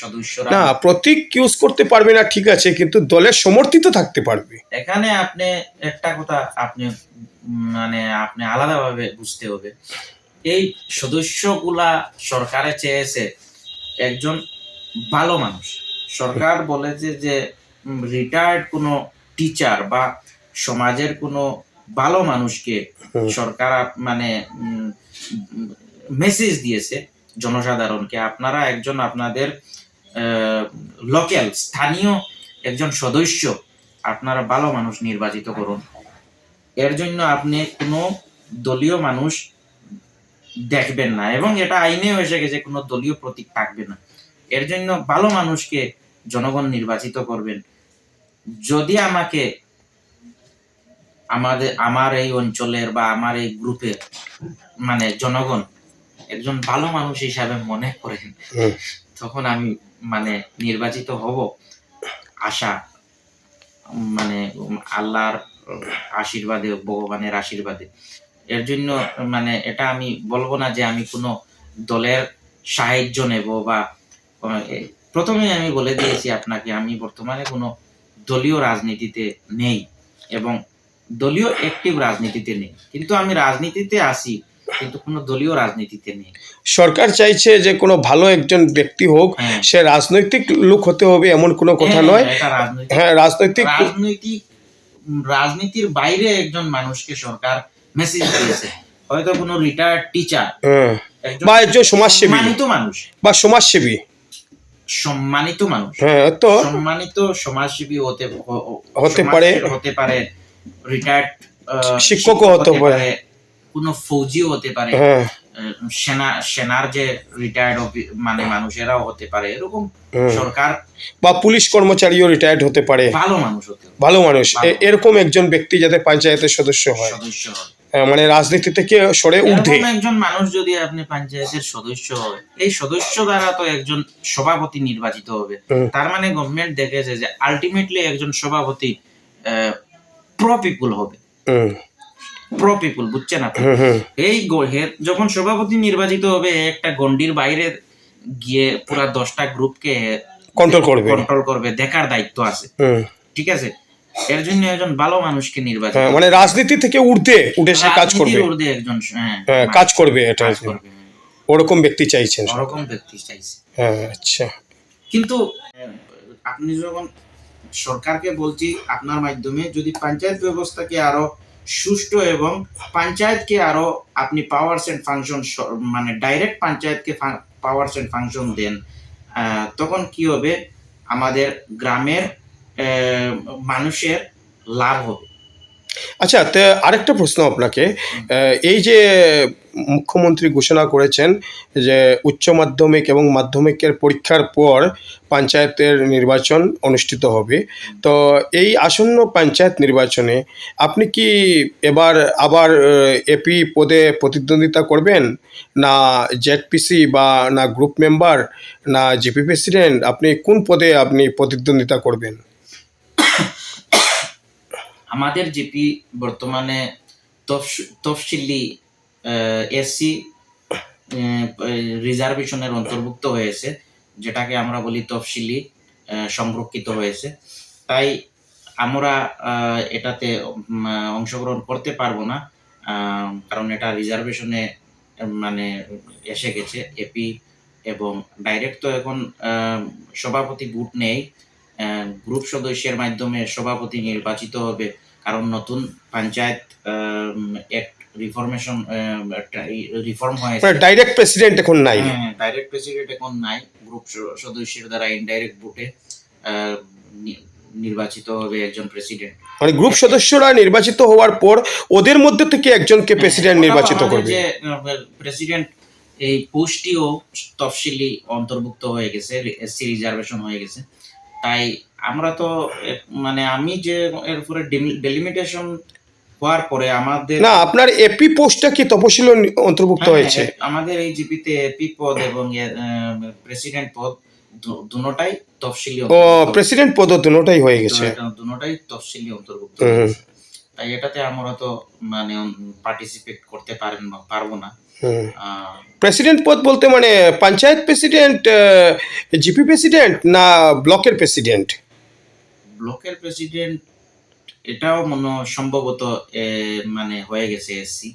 সদস্যরা না প্রতীক ইউজ করতে পারবে না ঠিক আছে কিন্তু দলের সমর্থিত থাকতে পারবে। এখানে আপনি একটা কথা আপনি মানে আপনি আলাদাভাবে বুঝতে হবে। এই সদস্যগুলা সরকারে চেয়েছে একজন ভালো মানুষ। সরকার বলেছে যে রিটায়ার্ড কোনো টিচার বা সমাজের কোনো ভালো মানুষকে সরকার মানে মেসেজ দিয়েছে জনসাধারণকে। আপনারা একজন আপনাদের লোকাল স্থানীয় একজন সদস্য আপনারা ভালো মানুষ নির্বাচিত করুন। এর জন্য আপনি কোনো দলীয় মানুষ দেখবেন না এবং এটা আইনেও এসে গেছে কোনো দলীয় প্রতীক থাকবে না। এর জন্য ভালো মানুষকে জনগণ নির্বাচিত করবেন। যদি আমাকে আমাদের আমার এই অঞ্চলের বা আমার এই গ্রুপের মানে জনগণ একজন ভালো মানুষ হিসাবে মনে করেন তখন আমি মানে নির্বাচিত হব আশা মানে আল্লাহর আশীর্বাদে, ভগবানের আশীর্বাদে। এর জন্য মানে এটা আমি বলব না যে আমি কোনো দলের সাহায্য নেব বা প্রথমেই আমি বলে দিয়েছি আপনাকে, আমি বর্তমানে কোনো দলীয় রাজনীতিতে নেই এবং দলীয় অ্যাক্টিভ রাজনীতিতে নেই। কিন্তু আমি রাজনীতিতে আসি কিন্তু কোনো দলীয় রাজনীতিতে নেই। সরকার চাইছে যে কোনো ভালো একজন ব্যক্তি হোক হ্যাঁ। সে রাজনৈতিক লোক হতে হবে এমন কোনো কথা হ্যাঁ, নয়। হ্যাঁ রাজনৈতিক রাজনৈতিক রাজনীতির বাইরে একজন মানুষকে সরকার মেসেজ দিয়েছে। হয়তো কোনো রিটায়ার্ড টিচার হ্যাঁ, বা একজন সমাজসেবী। সম্মানিত মানুষ। বা সমাজসেবী। সম্মানিত মানুষ। হ্যাঁ তো সম্মানিত সমাজসেবী হতে হতে পারে। হতে পারে রিটায়ার্ড শিক্ষকও হতে পারে। কোনো ফৌজিও হতে পারে। হ্যাঁ। সেনা সেনার যে রিটায়ার্ড মানে মানুষেরাও হতে পারে। এরকম সরকার বা পুলিশ কর্মচারীও রিটায়ার্ড হতে পারে। ভালো মানুষ হতে ভালো মানুষ। এরকম একজন ব্যক্তি যাতে পঞ্চায়েতের সদস্য হয়। সদস্য হয়। হ্যাঁ, মানে রাজনীতি থেকে সরে এরকম একজন মানুষ যদি আপনি পঞ্চায়েতের সদস্য হয় এই সদস্য দ্বারা তো একজন সভাপতি নির্বাচিত হবে। তার মানে গভর্নমেন্ট দেখেছে যে আলটিমেটলি একজন সভাপতি প্রো পিপুল হবে। প্রো পিপুল বুঝছেন আপনি? এই যখন সভাপতি নির্বাচিত হবে একটা গন্ডির বাইরে গিয়ে পুরা দশটা গ্রুপকে কন্ট্রোল করবে। কন্ট্রোল করবে দেখার দায়িত্ব আছে। ঠিক আছে? এর জন্য একজন ভালো মানুষকে নির্বাচিত হ্যাঁ, মানে রাজনীতি থেকে ঊর্ধ্বে উঠে সে কাজ করবে। ঊর্ধ্বে একজন হ্যাঁ, হ্যাঁ, কাজ করবে এটা ওরকম ব্যক্তি চাইছেন। ওরকম ব্যক্তি চাইছে। হ্যাঁ আচ্ছা। কিন্তু আপনি যখন সরকারকে বলছি আপনার মাধ্যমে যদি পঞ্চায়েত ব্যবস্থাকে আরও সুষ্ঠু এবং পঞ্চায়েতকে আরও আপনি পাওয়ার্স এন্ড ফাংশন মানে ডাইরেক্ট পঞ্চায়েতকে পাওয়ার্স এন্ড ফাংশন দেন তখন কি হবে? আমাদের গ্রামের মানুষের লাভ হবে। আচ্ছা তে আরেকটা প্রশ্ন আপনাকে। এই যে মুখ্যমন্ত্রী ঘোষণা করেছেন যে উচ্চ মাধ্যমিক এবং মাধ্যমিকের পরীক্ষার পর পঞ্চায়েতের নির্বাচন অনুষ্ঠিত হবে, তো এই আসন্ন পঞ্চায়েত নির্বাচনে আপনি কি এবার আবার এপি পদে প্রতিদ্বন্দ্বিতা করবেন? না জেডপিসি বা না গ্রুপ মেম্বার, না জিপি প্রেসিডেন্ট, আপনি কোন পদে আপনি প্রতিদ্বন্দ্বিতা করবেন? আমাদের জিপি বর্তমানে তফস- তফসিলি এসসি রিজার্ভেশনের অন্তর্ভুক্ত হয়েছে, যেটাকে আমরা বলি তফসিলি সংরক্ষিত হয়েছে। তাই আমরা এটাতে অংশগ্রহণ করতে পারব না কারণ এটা রিজার্ভেশনে মানে এসে গেছে এপি এবং ডাইরেক্ট তো এখন সভাপতি ভোট নেই গ্রুপ সদস্যের মাধ্যমে সভাপতি নির্বাচিত হবে। কারণ নতুন পঞ্চায়েত অ্যাক্ট রিফরমেশন রিফর্ম হয়েছে ডাইরেক্ট প্রেসিডেন্ট এখন নাই। হ্যাঁ ডাইরেক্ট প্রেসিডেন্ট এখন নাই গ্রুপ সদস্যের দ্বারা ইনডাইরেক্ট ভোটে নির্বাচিত হবে একজন প্রেসিডেন্ট মানে গ্রুপ সদস্যরা নির্বাচিত হওয়ার পর ওদের মধ্যে থেকে একজনকে প্রেসিডেন্ট নির্বাচিত করবে। যে প্রেসিডেন্ট এই পোস্টটিও তফসিলি অন্তর্ভুক্ত হয়ে গেছে এসসি রিজার্ভেশন হয়ে গেছে। তাই আমরা তো মানে আমি যে এর উপরে ডেলিমিটেশন হওয়ার পরে আমাদের না আপনার এপি পোস্টটা কি তপশিল অন্তর্ভুক্ত হ্যাঁ, হয়েছে? হ্যাঁ, আমাদের এই জিপিতে এপি পদ এবং প্রেসিডেন্ট পদ দুটোটাই তফসিলি ও প্রেসিডেন্ট পদ দুটোটাই হয়ে গেছে। দুটোটাই তফসিলি অন্তর্ভুক্ত। তাই এটাতে আমরা তো মানে পার্টিসিপেট করতে পারেন পারব না। প্রেসিডেন্ট পদ বলতে মানে পঞ্চায়েত প্রেসিডেন্ট জিপি প্রেসিডেন্ট না ব্লকের প্রেসিডেন্ট? ব্লকের প্রেসিডেন্ট এটাও মনে সম্ভবত মানে হয়ে গেছে এসসি।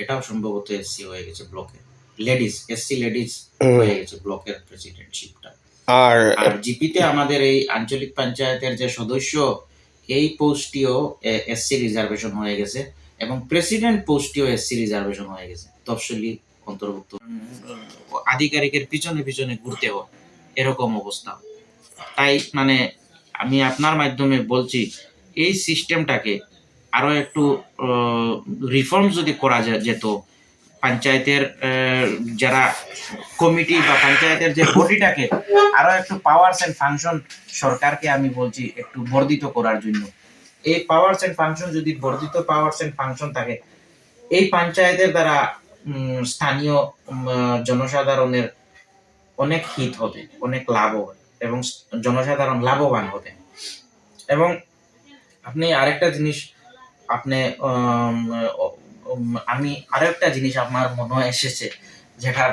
এটাও সম্ভবত এসসি হয়ে গেছে ব্লকে। Ladies SC ladies. হয়ে গেছে ব্লকের প্রেসিডেন্টশিপটা। আর আর জিপিতে আমাদের এই আঞ্চলিক পঞ্চায়েতের যে সদস্য এই পোস্টটিও এসসি রিজার্ভেশন হয়ে গেছে। এবং প্রেসিডেন্ট পোস্টটিও এসসি রিজার্ভেশন হয়ে গেছে। তফসিলি অন্তর্ভুক্ত। আধিকারিকের পিছনে পিছনে ঘুরতে হয়। এরকম অবস্থা। তাই মানে আমি আপনার মাধ্যমে বলছি, এই সিস্টেমটাকে আরও একটু রিফর্ম যদি করা যেত পঞ্চায়েতের যারা কমিটি বা পঞ্চায়েতের যে বডিটাকে আরও একটু পাওয়ারস এন্ড ফাংশন সরকারকে আমি বলছি একটু বর্ধিত করার জন্য। এই পাওয়ারস এন্ড ফাংশন যদি বর্ধিত পাওয়ারস এন্ড ফাংশন থাকে, এই পঞ্চায়েতের দ্বারা স্থানীয় জনসাধারণের অনেক হিত হবে, অনেক লাভ হবে এবং জনসাধারণ লাভবান হবে। এবং আপনি আরেকটা জিনিস, আপনি আমি আরেকটা জিনিস আমার মনে এসেছে, যেটা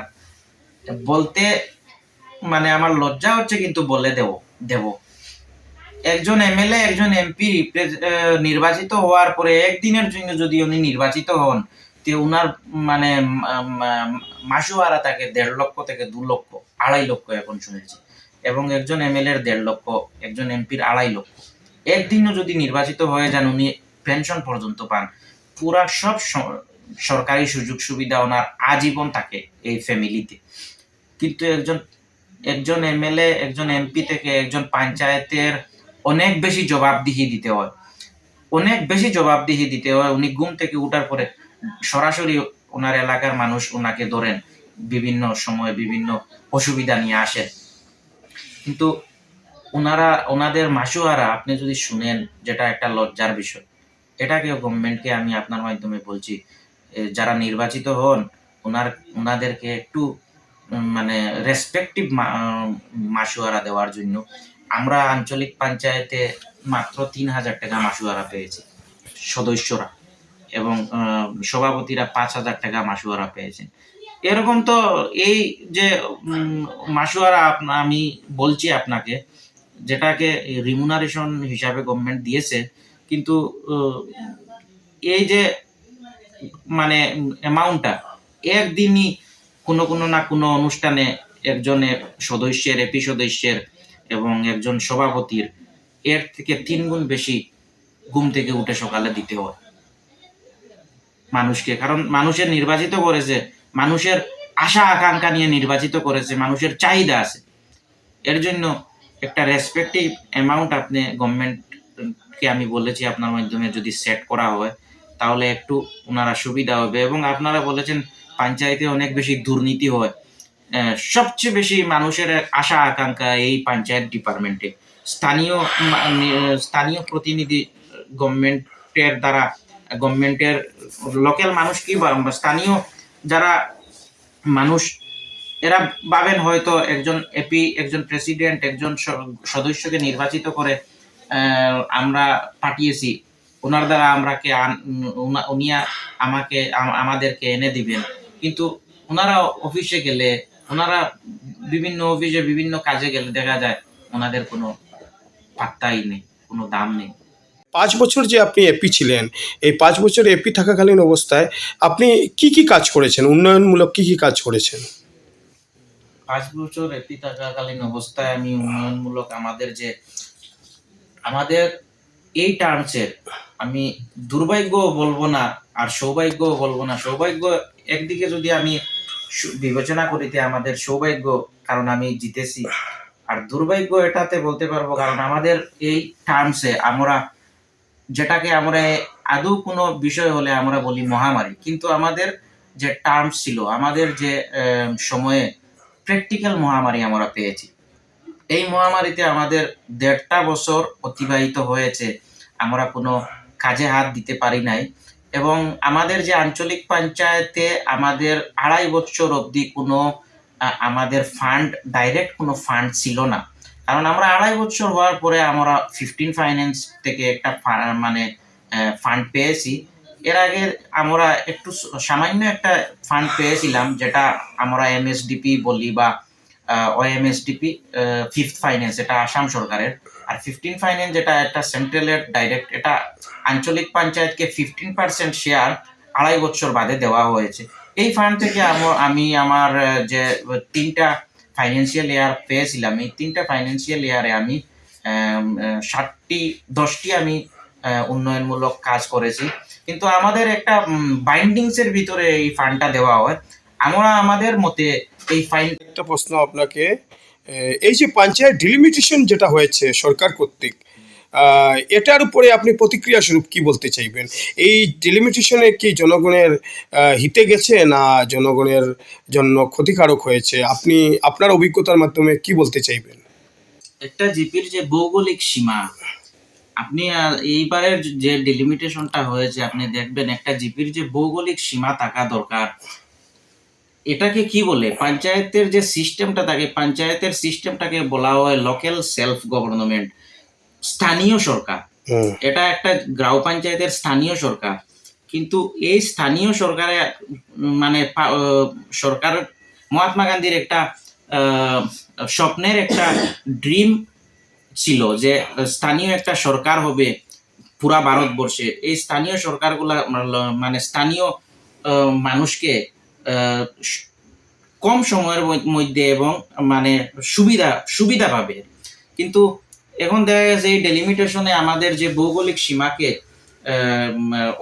বলতে মানে আমার লজ্জা হচ্ছে কিন্তু বলে দেব দেব। একজন এমএলএ, একজন এমপি নির্বাচিত হওয়ার পরে একদিনের জন্য যদি উনি নির্বাচিত হন, তে উনার মানে মাসুয়ারা তাকে দেড় লক্ষ থেকে দু লক্ষ, আড়াই লক্ষ এখন শুনেছি। এবং একজন এমএলএ এর দেড় লক্ষ, একজন এমপির আড়াই লক্ষ। একদিনও যদি নির্বাচিত হয়ে যান, উনি পেনশন পর্যন্ত পান, পুরা সব সরকারি সুযোগ সুবিধা ওনার আজীবন থাকে এই ফ্যামিলিতে। কিন্তু একজন একজন এমএলএ, একজন এমপি থেকে একজন পঞ্চায়েতের অনেক বেশি জবাবদিহি দিতে হয়। অনেক বেশি জবাবদিহি দিতে হয়। উনি ঘুম থেকে উঠার পরে সরাসরি ওনার এলাকার মানুষ ওনাকে ধরেন। বিভিন্ন সময়ে বিভিন্ন অসুবিধা নিয়ে আসেন। কিন্তু ওনারা, ওনাদের মাসুয়ারা আপনি যদি শুনেন যেটা একটা লজ্জার বিষয় এটাকে গভর্নমেন্টকে আমি আপনার মাধ্যমে বলছি যারা নির্বাচিত হন, ওনার, ওনাদেরকে একটু মানে রেসপেক্টিভ মাসুয়ারা দেওয়ার জন্য আমরা আঞ্চলিক পঞ্চায়েতে মাত্র তিন হাজার টাকা মাসুয়ারা পেয়েছি, সদস্যরা। এবং সভাপতিরা পাঁচ হাজার টাকা মাসুয়ারা পেয়েছেন। এরকম তো এই যে মাসুয়ারা আমি বলছি আপনাকে, যেটাকে রিমুনারেশন হিসাবে গভর্নমেন্ট দিয়েছে, কিন্তু এই যে মানে অ্যামাউন্টটা একদিনই কোনো কোনো না কোনো অনুষ্ঠানে একজনের সদস্যের, এপি সদস্যের এবং একজন সভাপতির এর থেকে তিন গুণ বেশি ঘুম থেকে উঠে সকালে দিতে হয়। মানুষকে, কারণ মানুষের নির্বাচিত করেছে, মানুষের আশা, আকাঙ্ক্ষা নিয়ে নির্বাচিত করেছে, মানুষের চাহিদা আছে। এর জন্য একটা রেসপেক্টিভ অ্যামাউন্ট আপনি গভর্নমেন্টকে আমি বলেছি আপনার মাধ্যমে যদি সেট করা হয়, তাহলে একটু ওনারা সুবিধা হবে। এবং আপনারা বলেছেন, পঞ্চায়েতে অনেক বেশি দুর্নীতি হয়। সবচেয়ে বেশি মানুষের আশা, আকাঙ্ক্ষা এই পঞ্চায়েত ডিপার্টমেন্টে স্থানীয় স্থানীয় প্রতিনিধি গভর্নমেন্টের দ্বারা গভর্নমেন্টের লোকাল মানুষ কি স্থানীয় যারা মানুষ, এরা ভাবেন হয়তো একজন এপি একজন প্রেসিডেন্ট একজন সদস্যকে নির্বাচিত করে আমরা পাঠিয়েছি। ওনার দ্বারা আমরাকে উনা- আমাকে আমাদেরকে এনে দিবেন। কিন্তু ওনারা অফিসে গেলে ওনারা বিভিন্ন অফিসে বিভিন্ন কাজে গেলে দেখা যায় ওনাদের কোনো পাত্তাই নেই কোনো দাম নেই। পাঁচ বছর যে আপনি এপি ছিলেন এই পাঁচ বছর এপি থাকাকালীন অবস্থায় আপনি কি কি কাজ করেছেন? উন্নয়নমূলক কি কি কাজ করেছেন? পাঁচ বছর এপি থাকাকালীন অবস্থায় আমি উন্নয়নমূলক আমাদের যে আমাদের এই টার্মসের আমি দুর্ভাগ্য বলব না আর সৌভাগ্য বলব না। সৌভাগ্য একদিকে যদি আমি বিবেচনা করিতে আমাদের সৌভাগ্য, কারণ আমি জিতেছি। আর দুর্ভাগ্য এটাতে বলতে পারব, কারণ আমাদের এই টার্মসে আমরা যেটাকে আমরা আদৌ কোনো বিষয় হলে আমরা বলি মহামারী। কিন্তু আমাদের যে টার্মস ছিল, আমাদের যে সময়ে প্র্যাকটিক্যাল মহামারী আমরা পেয়েছি। এই মহামারীতে আমাদের দেড়টা বছর অতিবাহিত হয়েছে, আমরা কোনো কাজে হাত দিতে পারি নাই। এবং আমাদের যে আঞ্চলিক পঞ্চায়েতে আমাদের আড়াই বছর অবধি কোনো আমাদের ফান্ড ডাইরেক্ট কোনো ফান্ড ছিল না। কারণ আমরা আড়াই বছর হওয়ার পরে আমরা ফিফটিন ফাইন্যান্স থেকে একটা মানে ফান্ড পেয়েছি। এর আগে আমরা একটু সামান্য একটা ফান্ড পেয়েছিলাম, যেটা আমরা এমএসডিপি বলি বা ওএমএসডিপি ফিফথ ফাইন্যান্স এটা আসাম সরকারের। আর ফিফটিন ফাইন্যান্স যেটা একটা সেন্ট্রালের ডাইরেক্ট এটা আঞ্চলিক পঞ্চায়েতকে ফিফটিন পার্সেন্ট শেয়ার আড়াই বছর বাদে দেওয়া হয়েছে। এই ফান্ড থেকে আম- আমি আমার যে তিনটা ফাইন্যান্সিয়াল ইয়ার পেয়েছিলাম এই তিনটা ফাইন্যান্সিয়াল ইয়ারে আম, ষাটটি দশটি আমি উন্নয়নমূলক কাজ করেছি। কিন্তু আমাদের একটা বাইন্ডিংসের ভিতরে এই ফান্ডটা দেওয়া হয়। আমরা আমাদের মতে এই ফাইন একটা প্রশ্ন আপনাকে এই যে পঞ্চায়েত ডিলিমিটেশন যেটা হয়েছে সরকার কর্তৃক এটার উপরে আপনি প্রতিক্রিয়া স্বরূপ কি বলতে চাইবেন? এই ডিলিমিটেশনে কি জনগণের হিতে গেছে না জনগণের জন্য ক্ষতিকারক হয়েছে? আপনি আপনার অভিজ্ঞতার মাধ্যমে কি বলতে চাইবেন? একটা জিপির যে ভৌগোলিক সীমা আপনি এইবারের যে ডিলিমিটেশনটা হয়েছে আপনি দেখবেন একটা জিপির যে ভৌগোলিক সীমা থাকা দরকার। এটাকে কি বলে? পঞ্চায়েতের যে সিস্টেমটা থাকে পঞ্চায়েতের সিস্টেমটাকে বলা হয় লোকাল সেলফ গভর্নমেন্ট স্থানীয় সরকার। এটা একটা গ্রাম পঞ্চায়েতের স্থানীয় সরকার। কিন্তু এই স্থানীয় সরকারে মানে সরকার মহাত্মা গান্ধীর একটা স্বপ্নের একটা ড্রিম ছিল যে স্থানীয় একটা সরকার হবে পুরা ভারতবর্ষে। এই স্থানীয় সরকারগুলা মানে- স্থানীয় মানুষকে কম সময়ের মধ্যে এবং মানে সুবিধা সুবিধা পাবে। কিন্তু এখন দেখা গেছে এই ডেলিমিটেশনে আমাদের যে ভৌগোলিক সীমাকে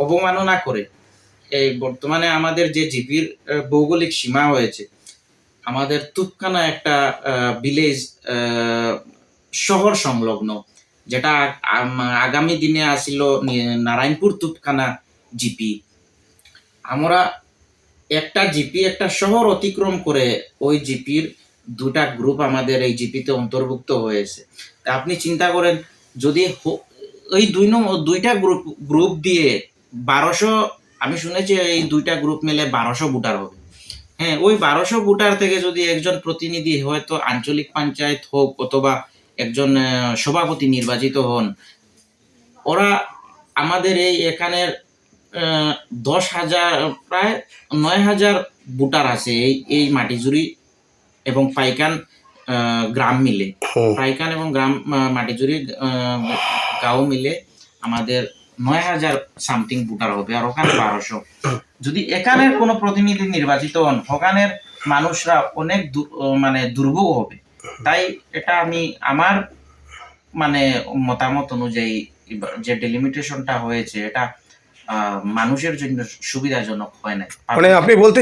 অবমাননা করে, এই বর্তমানে আমাদের যে জিপির ভৌগোলিক সীমা হয়েছে, আমাদের তুৎকানা একটা ভিলেজ শহর সংলগ্ন, যেটা আগামী দিনে আসিল নারায়ণপুর তুৎকানা জিপি। আমরা একটা জিপি একটা শহর অতিক্রম করে ওই জিপির দুটা গ্রুপ আমাদের এই জিপিতে অন্তর্ভুক্ত হয়েছে। তা আপনি চিন্তা করেন, যদি ওই দুই নম্বর দুইটা গ্রুপ গ্রুপ দিয়ে বারোশো, আমি শুনেছি এই দুইটা গ্রুপ মিলে বারোশো ভোটার হবে। হ্যাঁ ওই বারোশো ভোটার থেকে যদি একজন প্রতিনিধি হয়তো আঞ্চলিক পঞ্চায়েত হোক অথবা একজন সভাপতি নির্বাচিত হন, ওরা আমাদের এই এখানের দশ হাজার প্রায় নয় হাজার ভোটার আছে এই এই মাটিজুরি এবং পাইকান গ্রাম মিলে। পাইকান এবং গ্রাম মাটিজুরি গাঁও মিলে আমাদের নয় হাজার সামথিং ভোটার হবে আর ওখানে বারোশো। যদি এখানের কোনো প্রতিনিধি নির্বাচিত হন ওখানের মানুষরা অনেক মানে দুর্ভোগ হবে। তাই এটা আমি আমার মানে মতামত অনুযায়ী যে ডেলিমিটেশনটা হয়েছে এটা মানুষের জন্য সুবিধাজনক হয় না মানে আপনি বলতে